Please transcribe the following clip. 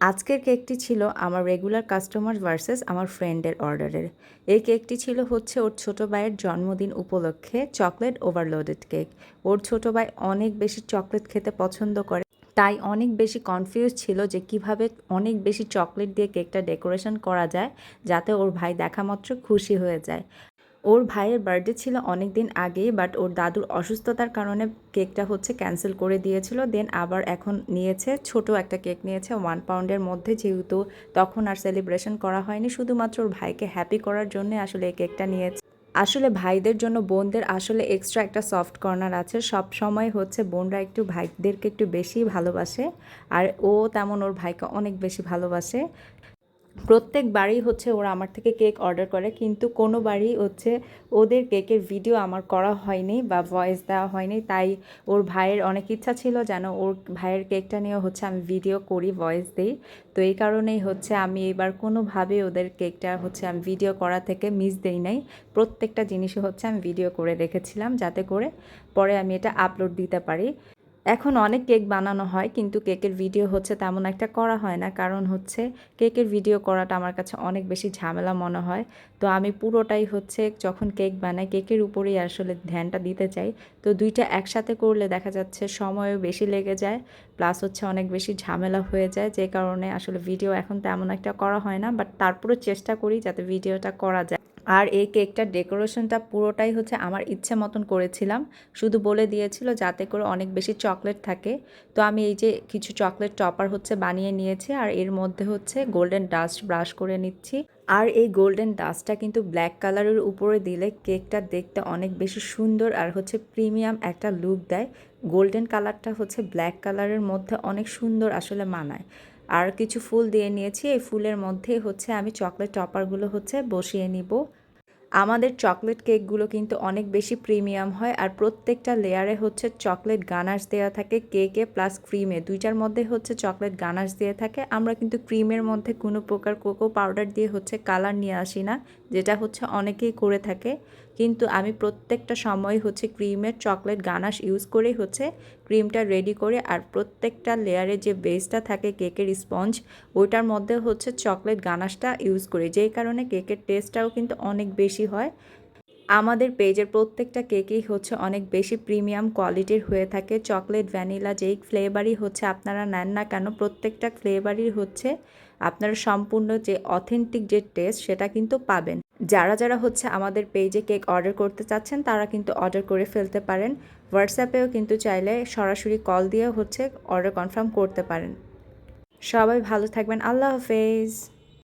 আজকের কেকটি ছিল আমার রেগুলার কাস্টমার ভার্সেস আমার ফ্রেন্ডের অর্ডারের এই কেকটি ছিল হচ্ছে ওর ছোটো ভাইয়ের জন্মদিন উপলক্ষে চকলেট ওভারলোডেড কেক ওর ছোটো ভাই অনেক বেশি চকলেট খেতে পছন্দ করে, তাই অনেক বেশি কনফিউজ ছিল যে কীভাবে অনেক বেশি চকলেট দিয়ে কেকটা ডেকোরেশন করা যায়, যাতে ওর ভাই দেখা মাত্র খুশি হয়ে যায়। ওর ভাইয়ের বার্থডে ছিল অনেক দিন আগেই বাট ওর দাদুর অসুস্থতার কারণে কেকটা হচ্ছে ক্যান্সেল করে দিয়েছিল। দেন আবার এখন নিয়েছে, ছোট একটা কেক নিয়েছে ওয়ান পাউন্ডের মধ্যে, যেহেতু তখন আর সেলিব্রেশন করা হয়নি। শুধুমাত্র ওর ভাইকে হ্যাপি করার জন্য আসলে এই কেকটা নিয়েছে। আসলে ভাইদের জন্য বোনদের আসলে এক্সট্রা একটা সফট কর্নার আছে। সব সময় হচ্ছে বোনরা একটু ভাইদেরকে একটু বেশি ভালোবাসে, আর ও তেমন ওর ভাইকে অনেক বেশি ভালোবাসে। প্রত্যেকবারই হচ্ছে ওরা আমার থেকে কেক অর্ডার করে, কিন্তু কোনোবারই হচ্ছে ওদের কেকের ভিডিও আমার করা হয়নি বা ভয়েস দেওয়া হয়নি। তাই ওর ভাইয়ের অনেক ইচ্ছা ছিল যেন ওর ভাইয়ের কেকটা নিয়ে হচ্ছে আমি ভিডিও করি ভয়েস দিই। তো এই কারণেই হচ্ছে আমি এবার কোনোভাবে ওদের কেকটা হচ্ছে আমি ভিডিও করা থেকে মিস দেই নাই। প্রত্যেকটা জিনিসই হচ্ছে আমি ভিডিও করে রেখেছিলাম যাতে করে পরে আমি এটা আপলোড দিতে পারি। এখন অনেক কেক বানানো হয়, কিন্তু কেকের ভিডিও হচ্ছে তেমন একটা করা হয় না। কারণ হচ্ছে কেকের ভিডিও করাটা আমার কাছে অনেক বেশি ঝামেলা মনে হয়। তো আমি পুরোটাই হচ্ছে যখন কেক বানাই, কেকের উপরেই আসলে ধ্যানটা দিতে চাই। তো দুইটা একসাথে করলে দেখা যাচ্ছে সময়ও বেশি লেগে যায়, প্লাস হচ্ছে অনেক বেশি ঝামেলা হয়ে যায়। যে কারণে আসলে ভিডিও এখন তেমন একটা করা হয় না, বাট তারপরেও চেষ্টা করি যাতে ভিডিওটা করা যায়। আর এই কেকটার ডেকোরেশনটা পুরোটাই হচ্ছে আমার ইচ্ছে মতন করেছিলাম। শুধু বলে দিয়েছিল যাতে করে অনেক বেশি চকলেট থাকে। তো আমি এই যে কিছু চকলেট টপার হচ্ছে বানিয়ে নিয়েছি আর এর মধ্যে হচ্ছে গোল্ডেন ডাস্ট ব্রাশ করে নিচ্ছি। আর এই গোল্ডেন ডাস্টটা কিন্তু ব্ল্যাক কালারের উপরে দিলে কেকটা দেখতে অনেক বেশি সুন্দর আর হচ্ছে প্রিমিয়াম একটা লুক দেয়। গোল্ডেন কালারটা হচ্ছে ব্ল্যাক কালারের মধ্যে অনেক সুন্দর আসলে মানায়। আর কিছু ফুল দিয়ে নিয়েছি। এই ফুলের মধ্যে হচ্ছে আমি চকলেট টপারগুলো হচ্ছে বসিয়ে নিব। আমাদের চকলেট কেকগুলো কিন্তু অনেক বেশি প্রিমিয়াম হয় আর প্রত্যেকটা লেয়ারে হচ্ছে চকলেট গানার্স দেওয়া থাকে কেকে প্লাস ক্রিমে। দুইটার মধ্যে হচ্ছে চকলেট গানার্স দিয়ে থাকে। আমরা কিন্তু ক্রিমের মধ্যে কোনো প্রকার কোকো পাউডার দিয়ে হচ্ছে কালার নিয়ে আসি না। যেটা হচ্ছে অনেকেই করে থাকে। কিন্তু আমি প্রত্যেকটা সময় হচ্ছে ক্রিমের চকলেট গানাশ ইউজ করেই হচ্ছে ক্রিমটা রেডি করে আর প্রত্যেকটা লেয়ারে যে বেসটা থাকে কেকের স্পঞ্জ, ওইটার মধ্যে হচ্ছে চকলেট গানাশটা ইউজ করি। যেই কারণে কেকের টেস্টটাও কিন্তু অনেক বেশি হয়। আমাদের পেজের প্রত্যেকটা কেকই হচ্ছে অনেক বেশি প্রিমিয়াম কোয়ালিটির হয়ে থাকে। চকলেট, ভ্যানিলা, যেই ফ্লেভারই হচ্ছে আপনারা নেন না কেন, প্রত্যেকটা ফ্লেভারই হচ্ছে আপনারা সম্পূর্ণ যে অথেন্টিক যে টেস্ট সেটা কিন্তু পাবেন। যারা যারা হচ্ছে আমাদের পেজে কেক অর্ডার করতে চাচ্ছেন, তারা কিন্তু অর্ডার করে ফেলতে পারেন। হোয়াটসঅ্যাপেও কিন্তু চাইলে সরাসরি কল দিয়ে হচ্ছে অর্ডার কনফার্ম করতে পারেন। সবাই ভালো থাকবেন। আল্লাহ হাফেজ।